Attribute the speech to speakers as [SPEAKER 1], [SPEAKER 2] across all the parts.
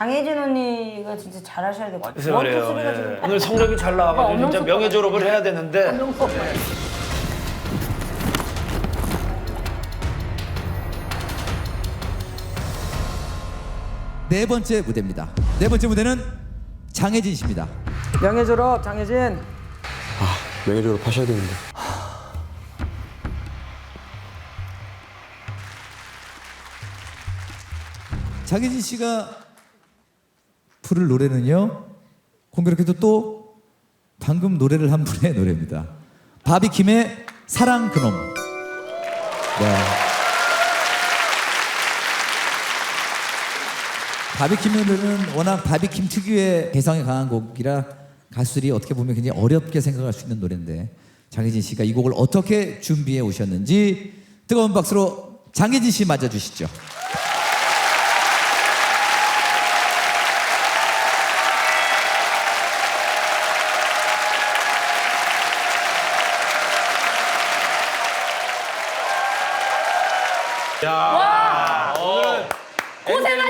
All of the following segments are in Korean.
[SPEAKER 1] 장혜진 언니가 진짜 잘하셔야 될것
[SPEAKER 2] 그래서
[SPEAKER 1] 같아요.
[SPEAKER 2] 그래요. 예. 오늘 성적이 잘 나와가지고 진짜
[SPEAKER 1] 엄명석
[SPEAKER 2] 명예 졸업을 해야 되는데
[SPEAKER 3] 네 번째 무대입니다. 네 번째 무대는 장혜진 씨입니다.
[SPEAKER 4] 명예 졸업 장혜진
[SPEAKER 5] 명예 졸업하셔야 되는데.
[SPEAKER 3] 장혜진 씨가 부를 노래는요. 공교롭게도 또 방금 노래를 한 분의 노래입니다. 바비킴의 사랑 그놈. 네. 바비킴 노래는 워낙 바비킴 특유의 개성이 강한 곡이라 가수들이 어떻게 보면 굉장히 어렵게 생각할 수 있는 노래인데 장혜진 씨가 이 곡을 어떻게 준비해 오셨는지 뜨거운 박수로 장혜진 씨 맞아주시죠.
[SPEAKER 1] 고생하셨어요, 언니.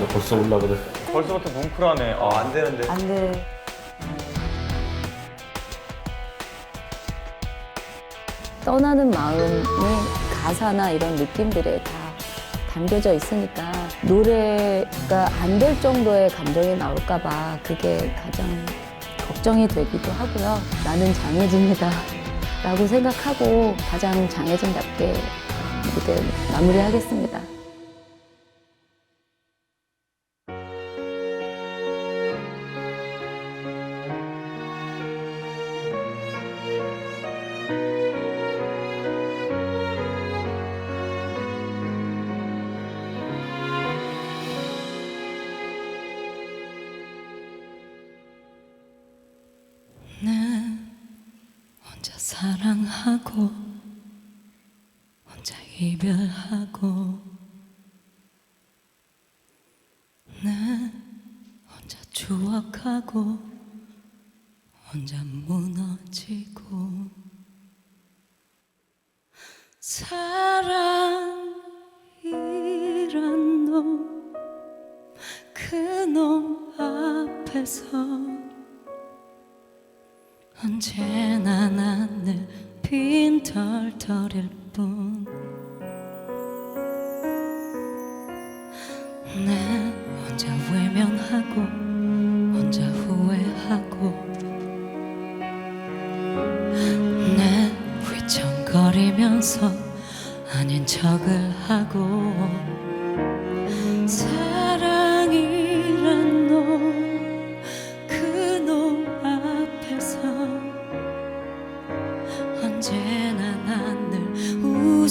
[SPEAKER 5] 벌써 올라 그래.
[SPEAKER 6] 벌써부터 뭉클하네. 아, 안 되는데.
[SPEAKER 1] 안 돼.
[SPEAKER 7] 떠나는 마음이 가사나 이런 느낌들에 다 담겨져 있으니까 노래가 안 될 정도의 감정이 나올까봐 그게 가장 걱정이 되기도 하고요. 나는 장혜진이다. 라고 생각하고 가장 장혜진답게 무대 마무리하겠습니다.
[SPEAKER 8] 사랑하고 혼자 이별하고 난 혼자 추억하고 혼자 무너지고. 사랑이란 놈 그 놈 앞에서 언제나 나는 빈털터릴 뿐. 난 혼자 외면하고 혼자 후회하고 난 휘청거리면서 아닌 척을 하고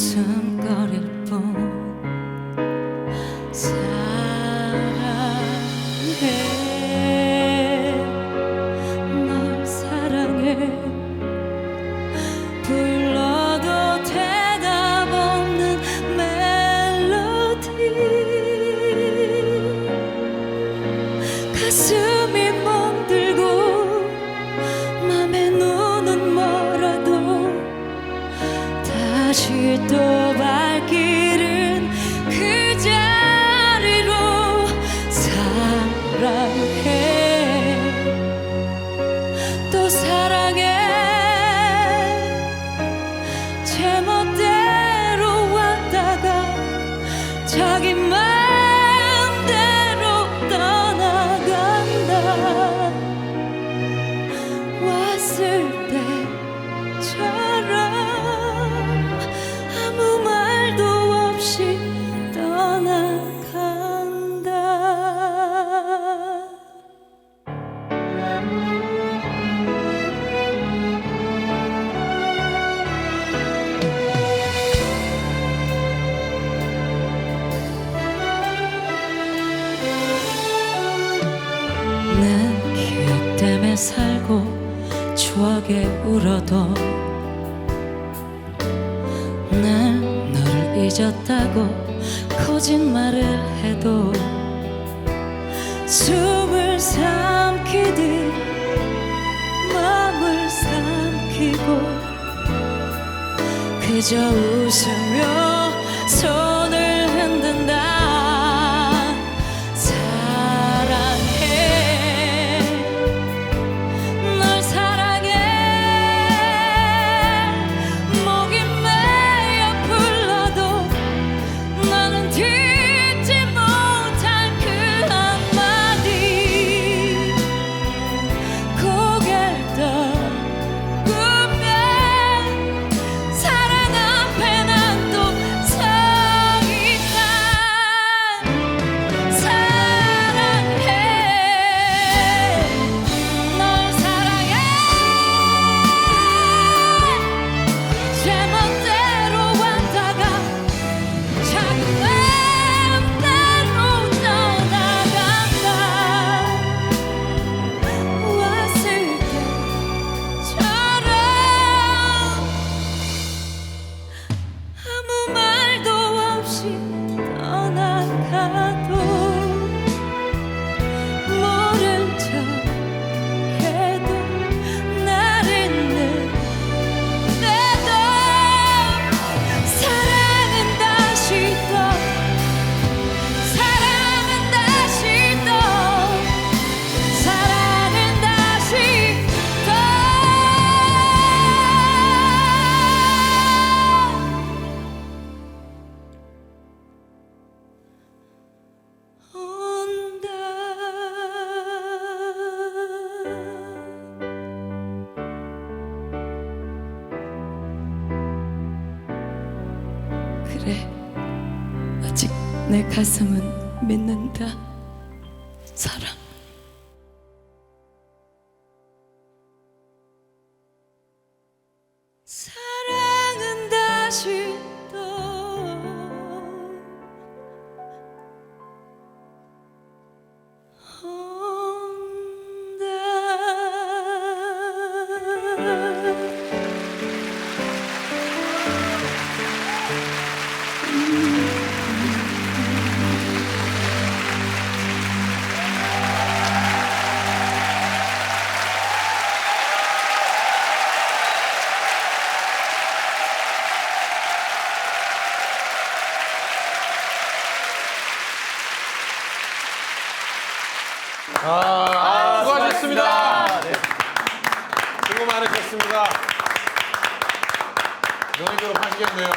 [SPEAKER 8] 웃음거릴 뿐 사 살고 추억에 울어도 난 너를 잊었다고 거짓말을 해도 숨을 삼키듯 마음을 삼키고 그저 웃으며 손 가슴은 믿는다. 사랑.
[SPEAKER 6] 아, 수고하셨습니다. 수고 많으셨습니다. 연애 졸업하시겠네요.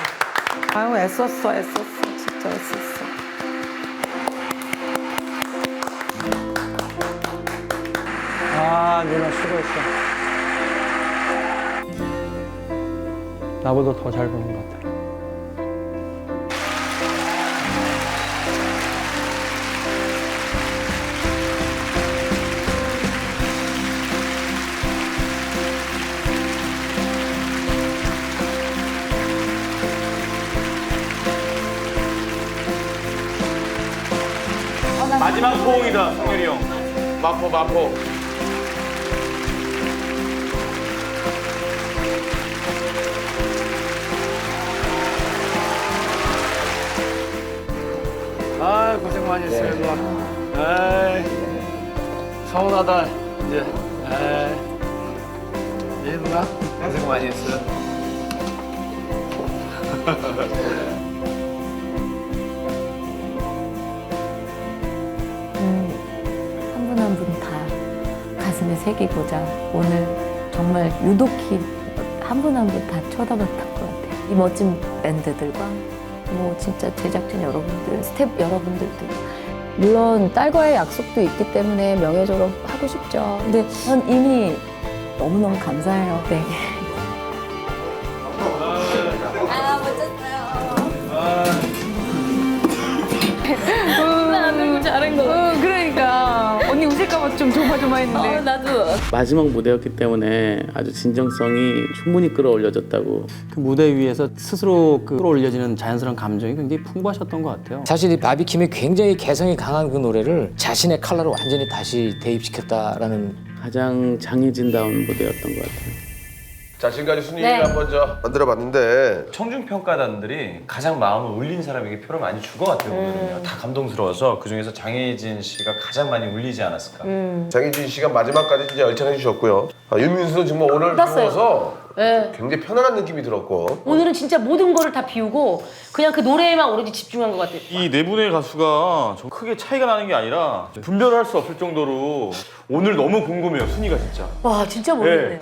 [SPEAKER 4] 아유 애썼어 애썼어 진짜 애썼어. 아 누나 수고했어. 나보다 더 잘 보는 것 같아.
[SPEAKER 6] 마지막 포옹이다, 성렬이 형. 마포, 마포.
[SPEAKER 2] 아 고생 많이 했어요
[SPEAKER 3] 네.
[SPEAKER 2] 누나. 에이 서운하다 이제. 에이. 이 누나 고생 많이 했어요.
[SPEAKER 7] 가슴에 새기고자 오늘 정말 유독히 한 분 한 분 다 쳐다봤던 것 같아요. 이 멋진 밴드들과 뭐 진짜 제작진 여러분들, 스텝 여러분들도 물론 딸과의 약속도 있기 때문에 명예 졸업 하고 싶죠. 근데 전 이미 너무너무 감사해요. 네. 나 잘한 거 같아.
[SPEAKER 1] 웃을까봐 좀 조마조마했는데.
[SPEAKER 7] 어, 나도.
[SPEAKER 9] 마지막 무대였기 때문에 아주 진정성이 충분히 끌어올려졌다고
[SPEAKER 10] 그 무대 위에서 스스로 그 끌어올려지는 자연스러운 감정이 굉장히 풍부하셨던 것 같아요.
[SPEAKER 11] 사실 이 바비킴이 굉장히 개성이 강한 그 노래를 자신의 컬러로 완전히 다시 대입시켰다라는
[SPEAKER 9] 가장 장해진다운 무대였던 것 같아요.
[SPEAKER 6] 자 지금까지 순위를
[SPEAKER 12] 네.
[SPEAKER 6] 한번 저 만들어봤는데
[SPEAKER 11] 청중 평가단들이 가장 마음을 울린 사람에게 표를 많이 준것 같아요 오늘은요. 다 감동스러워서 그 중에서 장혜진 씨가 가장 많이 울리지 않았을까.
[SPEAKER 6] 장희진 씨가 마지막까지 진짜 열창해 주셨고요. 아, 윤민수는 정말 오늘
[SPEAKER 12] 끝났어요.
[SPEAKER 6] 배워서
[SPEAKER 12] 네.
[SPEAKER 6] 굉장히 편안한 느낌이 들었고
[SPEAKER 12] 오늘은 진짜 모든 거를 다 비우고 그냥 그 노래에만 오로지 집중한 것 같아요.
[SPEAKER 11] 이 네 분의 가수가 좀 크게 차이가 나는 게 아니라 분별을 할수 없을 정도로 오늘 너무 궁금해요 순위가 진짜.
[SPEAKER 12] 와 진짜 모르겠네요.
[SPEAKER 11] 네.